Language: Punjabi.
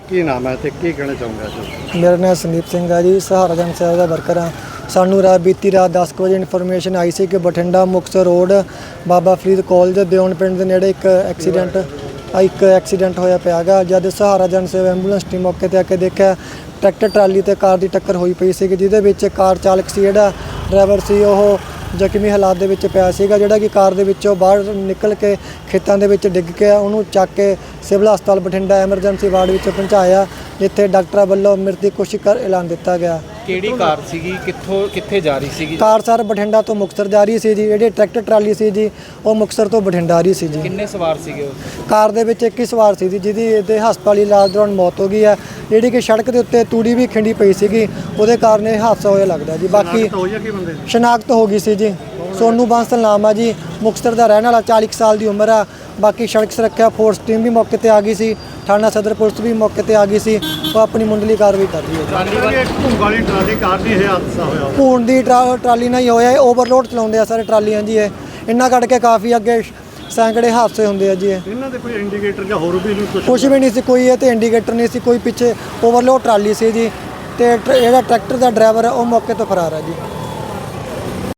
ਕੀ ਨਾਮ ਹੈ ਤੇ ਕੀ ਕਹਿਣਾ ਚਾਹੁੰਗਾ ਜੀ ਮੇਰਾ ਨਾਮ ਸੰਦੀਪ ਸਿੰਘ ਹੈ ਜੀ, ਸਹਾਰਾ ਜਨ ਸੇਵਾ ਦਾ ਵਰਕਰ ਹਾਂ ਸਾਨੂੰ ਰਾਤ ਬੀਤੀ ਰਾਤ 10 ਕੁ ਵਜੇ ਇਨਫੋਰਮੇਸ਼ਨ ਆਈ ਸੀ ਕਿ ਬਠਿੰਡਾ ਮੁਕਤਸਰ ਰੋਡ ਬਾਬਾ ਫਰੀਦ ਕਾਲਜ ਦਿਓਣ ਪਿੰਡ ਦੇ ਨੇੜੇ ਇੱਕ ਐਕਸੀਡੈਂਟ ਇੱਕ ਐਕਸੀਡੈਂਟ ਹੋਇਆ ਪਿਆਗਾ ਜਦ ਸਹਾਰਾ ਜਨ ਸੇਵਾ ਐਂਬੂਲੈਂਸ ਟੀਮ ਮੌਕੇ ਤੇ ਆ ਕੇ ਦੇਖਿਆ, ਟਰੈਕਟਰ ਟਰਾਲੀ ਤੇ ਕਾਰ ਦੀ ਟੱਕਰ ਹੋਈ ਪਈ ਸੀ ਜਿਹਦੇ ਵਿੱਚ ਕਾਰ ਚਾਲਕ ਸੀ, ਜਿਹੜਾ ਡਰਾਈਵਰ ਸੀ, ਉਹ ਜ਼ਖਮੀ ਹਾਲਾਤ ਦੇ ਵਿੱਚ ਪਿਆ ਸੀਗਾ, ਜਿਹੜਾ ਕਿ ਕਾਰ ਦੇ ਵਿੱਚੋਂ ਬਾਹਰ ਨਿਕਲ ਕੇ ਖੇਤਾਂ ਦੇ ਵਿੱਚ ਡਿੱਗ ਗਿਆ ਉਹਨੂੰ ਚੱਕ ਕੇ ਸਿਵਲ ਹਸਪਤਾਲ ਬਠਿੰਡਾ ਐਮਰਜੈਂਸੀ ਵਾਰਡ ਵਿੱਚ ਪਹੁੰਚਾਇਆ। ਜਿੱਥੇ ਡਾਕਟਰਾਂ ਵੱਲੋਂ ਮ੍ਰਿਤ ਦੀ ਕੋਸ਼ਿਸ਼ ਕਰ ਐਲਾਨ ਦਿੱਤਾ ਗਿਆ। ਕਿਹੜੀ ਕਾਰ ਸੀਗੀ? ਕਿੱਥੋਂ ਕਿੱਥੇ ਜਾ ਰਹੀ ਸੀਗੀ? ਕਾਰ ਸਰ ਬਠਿੰਡਾ ਤੋਂ ਮੁਕਤਸਰ ਜਾ ਰਹੀ ਸੀ ਜੀ। ਜਿਹੜੀ ਟਰੈਕਟਰ ਟਰਾਲੀ ਸੀ ਜੀ ਉਹ ਮੁਕਤਸਰ ਤੋਂ ਬਠਿੰਡਾ ਆ ਰਹੀ ਸੀ ਜੀ। ਕਿੰਨੇ ਸਵਾਰ ਸੀਗੇ ਉਹ? ਕਾਰ ਦੇ ਵਿੱਚ ਇੱਕ ਹੀ ਸਵਾਰ ਸੀ ਜੀ ਜਿਹਦੀ ਇਹਦੇ ਹਸਪਤਾਲੀ ਇਲਾਜ ਦੌਰਾਨ ਮੌਤ ਹੋ ਗਈ ਹੈ। ਜਿਹੜੀ ਕਿ ਸੜਕ ਦੇ ਉੱਤੇ ਤੂੜੀ ਵੀ ਖਿੰਡੀ ਪਈ ਸੀਗੀ ਉਹਦੇ ਕਾਰਨ ਇਹ ਹਾਦਸਾ ਹੋਇਆ ਲੱਗਦਾ ਜੀ। ਬਾਕੀ ਹੋ ਜਾਂ ਕੀ ਬੰਦੇ ਦੀ? ਸ਼ਨਾਖਤ ਹੋ ਗਈ ਸੀ ਜੀ। ਸੋਨੂ ਬਾਂਸਲ ਨਾਮ ਆ ਜੀ। ਮੁਕਤਸਰ ਦਾ ਰਹਿਣ ਵਾਲਾ 40 ਕੁ ਸਾਲ ਦੀ ਉਮਰ ਆ। ਬਾਕੀ ਸੜਕ ਸੁਰੱਖਿਆ ਫੋਰਸ ਟੀਮ ਵੀ ਮੌਕੇ ਤੇ ਆ ਗਈ ਸੀ ਥਾਣਾ ਸਦਰ ਪੁਲਿਸ ਵੀ ਮੌਕੇ ਤੇ ਆ ਗਈ ਸੀ ਉਹ ਆਪਣੀ ਮੁੰਡਲੀ ਕਾਰਵਾਈ ਕਰ ਰਹੀ ਹੈ ਟਰਾਲੀ ਵਾਲੀ ਇੱਕ ਭੁੰਗ ਵਾਲੀ ਟਰਾਲੀ ਕਾਰ ਦੀ ਇਹ ਹਾਦਸਾ ਹੋਇਆ। ਭੂਣ ਦੀ ਟਰਾ- ਟਰਾਲੀ ਨਾਲ ਹੀ ਹੋਇਆ ਇਹ ਓਵਰਲੋਡ ਚਲਾਉਂਦੇ ਆ ਸਾਰੇ ਟਰਾਲੀਆਂ ਜੀ ਇਹ। ਇੰਨਾ ਕੱਢ ਕੇ ਕਾਫੀ ਅੱਗੇ ਸੈਂਕੜੇ ਹਾਦਸੇ ਹੁੰਦੇ ਆ ਜੀ ਇਹ। ਇਹਨਾਂ ਦੇ ਕੋਈ ਇੰਡੀਕੇਟਰ ਜਾਂ ਹੋਰ ਵੀ ਨਹੀਂ ਕੁਝ ਕੁਝ ਵੀ ਨਹੀਂ ਸੀ ਕੋਈ ਇਹ ਤੇ ਇੰਡੀਕੇਟਰ ਨਹੀਂ ਸੀ ਕੋਈ ਪਿੱਛੇ ਓਵਰਲੋਡ ਟਰਾਲੀ ਸੀ ਜੀ। ਤੇ ਟਰ- ਜਿਹੜਾ ਟਰੈਕਟਰ ਦਾ ਡਰਾਈਵਰ ਹੈ ਉਹ ਮੌਕੇ ਤੋਂ ਫਰਾਰ ਹੈ ਜੀ।